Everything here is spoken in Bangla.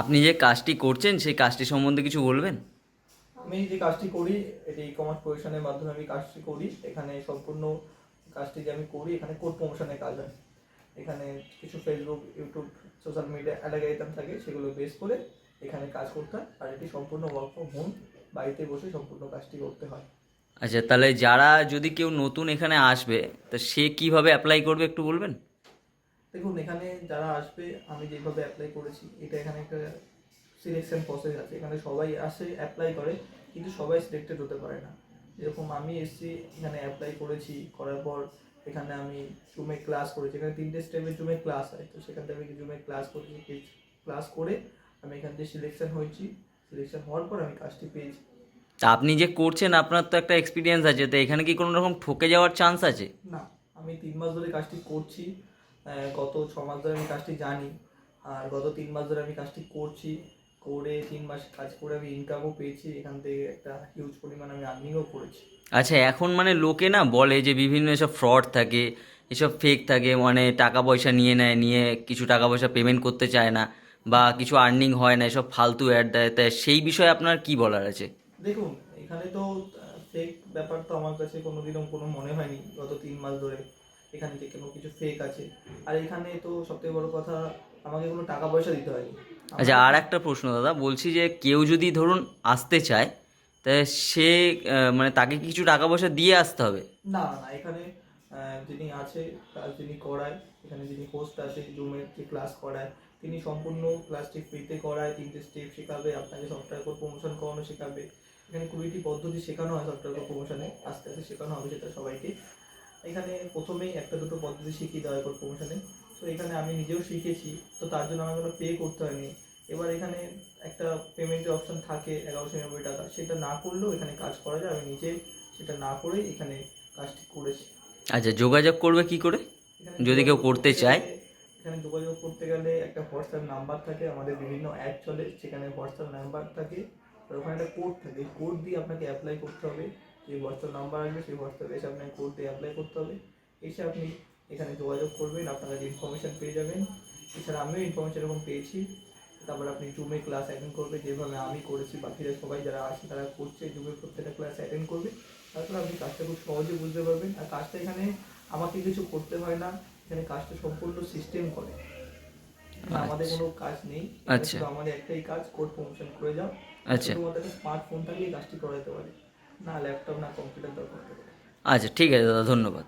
আপনি যে কাজটি করছেন সেই কাজটি সম্বন্ধে কিছু বলবেন? আমি যে কাজটি করি এটি ই কমার্স প্রফেশনের মাধ্যমে আমি কাজটি করি। এখানে সম্পূর্ণ কাজটি যে আমি করি এখানে কোড প্রমোশনের কাজ হয়। এখানে কিছু ফেসবুক ইউটিউব সোশ্যাল মিডিয়া অ্যালাগাইতাম থাকে সেগুলো বেস করে এখানে কাজ করতে হয়। আর এটি সম্পূর্ণ ওয়ার্ক ফ্রম হোম বাড়িতে বসে সম্পূর্ণ কাজটি করতে হয়। আচ্ছা তাহলে যারা যদি কেউ নতুন এখানে আসবে তা সে কীভাবে অ্যাপ্লাই করবে একটু বলবেন? দেখুন এখানে যারা আসবে আমি যেভাবে অ্যাপ্লাই করেছি এটা এখানে একটা সিলেকশন প্রসেস আছে। এখানে সবাই আসে অ্যাপ্লাই করে কিন্তু সবাই সিলেক্টেড হতে পারে না। যেরকম আমি এসছি এখানে অ্যাপ্লাই করেছি করার পর এখানে আমি জুমে ক্লাস করেছি। এখানে তিনটে স্টেপে জুমে ক্লাস হয়। তো সেখান থেকে আমি জুমে ক্লাস করেছি ক্লাস করে আমি এখান থেকে সিলেকশন হয়েছি। সিলেকশন হওয়ার পর আমি কাজটি পেয়েছি। তা আপনি যে করছেন আপনার তো একটা এক্সপিরিয়েন্স আছে। তো এখানে কি কোনো রকম ঠকে যাওয়ার চান্স আছে? না আমি তিন মাস ধরে কাজটি করছি। গত ছ মাস ধরে আমি কাজটি জানি। আর গত তিন মাস ধরে আমি কাজটি করছি। করে তিন মাস কাজ করে আমি ইনকামও পেয়েছি। এখান থেকে একটা হিউজ পরিমাণ আমি আর্নিংও করেছি। আচ্ছা এখন মানে লোকে না বলে যে বিভিন্ন এসব ফ্রড থাকে এসব ফেক থাকে মানে টাকা পয়সা নিয়ে নেয় নিয়ে কিছু টাকা পয়সা পেমেন্ট করতে চায় না বা কিছু আর্নিং হয় না এসব ফালতু অ্যাড দেয়। তাই সেই বিষয়ে আপনার কি বলার আছে? দেখুন এখানে তো ফেক ব্যাপার তো আমার কাছে কোনোদিনও কোনো মনে হয়নি। গত তিন মাস ধরে এখানে থেকে কোনো কিছু ফেক আছে। আর এখানে তো সবথেকে বড় কথা আমাকে কোনো টাকা পয়সা দিতে হয়নি। আচ্ছা আর একটা প্রশ্ন দাদা বলছি যে কেউ যদি ধরুন আসতে চায় তা সে মানে তাকে কিছু টাকা পয়সা দিয়ে আসতে হবে? না না না এখানে যিনি আছে ক্লাস যিনি করায় এখানে যিনি হোস্ট আছে জুমের যে ক্লাস করায় তিনি সম্পূর্ণ ক্লাসটি ফ্রিতে করায় তিনটে স্টেপ শেখাবে আপনাকে সফটওয়্যার কোড প্রমোশন করানো শেখাবে। এখানে কুড়িটি পদ্ধতি শেখানো হয় সফটওয়্যার কোড প্রমোশনে আস্তে আস্তে শেখানো হবে সেটা সবাইকে। এখানে প্রথমেই একটা দুটো পদ্ধতি শিখিয়ে দেওয়া হয় প্রমোশনে তো এখানে আমি নিজেও শিখেছি তো তার জন্য আমাকে পে করতে হয়নি। এবার এখানে একটা পেমেন্টের অপশন থাকে এগারোশো নিরানব্বই টাকা। সেটা না করলেও এখানে কাজ করা যায়। আমি নিজে সেটা না করেই এখানে কাজটি করেছি। আচ্ছা যোগাযোগ করবে কি করে? যদি কেউ করতে চায়? এখানে যোগাযোগ করতে গেলে একটা হোয়াটসঅ্যাপ নাম্বার থাকে আমাদের বিভিন্ন অ্যাপ চলে। সেখানে হোয়াটসঅ্যাপ নাম্বার থাকে ওখানে একটা কোড থাকে। কোড দিয়ে আপনাকে অ্যাপ্লাই করতে হবে। যে হোয়াটসঅ্যাপ নাম্বার আসবে সেই হোয়াটসঅ্যাপে এসে আপনাকে কোড দিয়ে অ্যাপ্লাই করতে হবে। এসে আপনি এখানে যোগাযোগ করবেন আপনারা যে ইনফরমেশন পেয়ে যাবেন। এছাড়া আমিও ইনফরমেশন এরকম পেয়েছি। তারপর আপনি জুমে ক্লাস অ্যাটেন্ড করবে যেভাবে আমি করেছি বাকিরা সবাই যারা আছে তারা করছে জুমে প্রত্যেকটা ক্লাস অ্যাটেন্ড করবে। তারপর আপনি কাজটা খুব সহজে বুঝতে পারবেন। আর কাজটা এখানে আমাকে কিছু করতে হয় না এখানে কাজটা সম্পূর্ণ সিস্টেম করে। আমাদের কোনো কাজ নেই। আচ্ছা। আমাদের একটাই কাজ কোড প্রমোশন করে যাও। আচ্ছা। একটা স্মার্টফোন থাকলেই কাজটি করা যেতে পারে। না ল্যাপটপ না কম্পিউটার দরকার আচ্ছা ঠিক আছে দাদা ধন্যবাদ।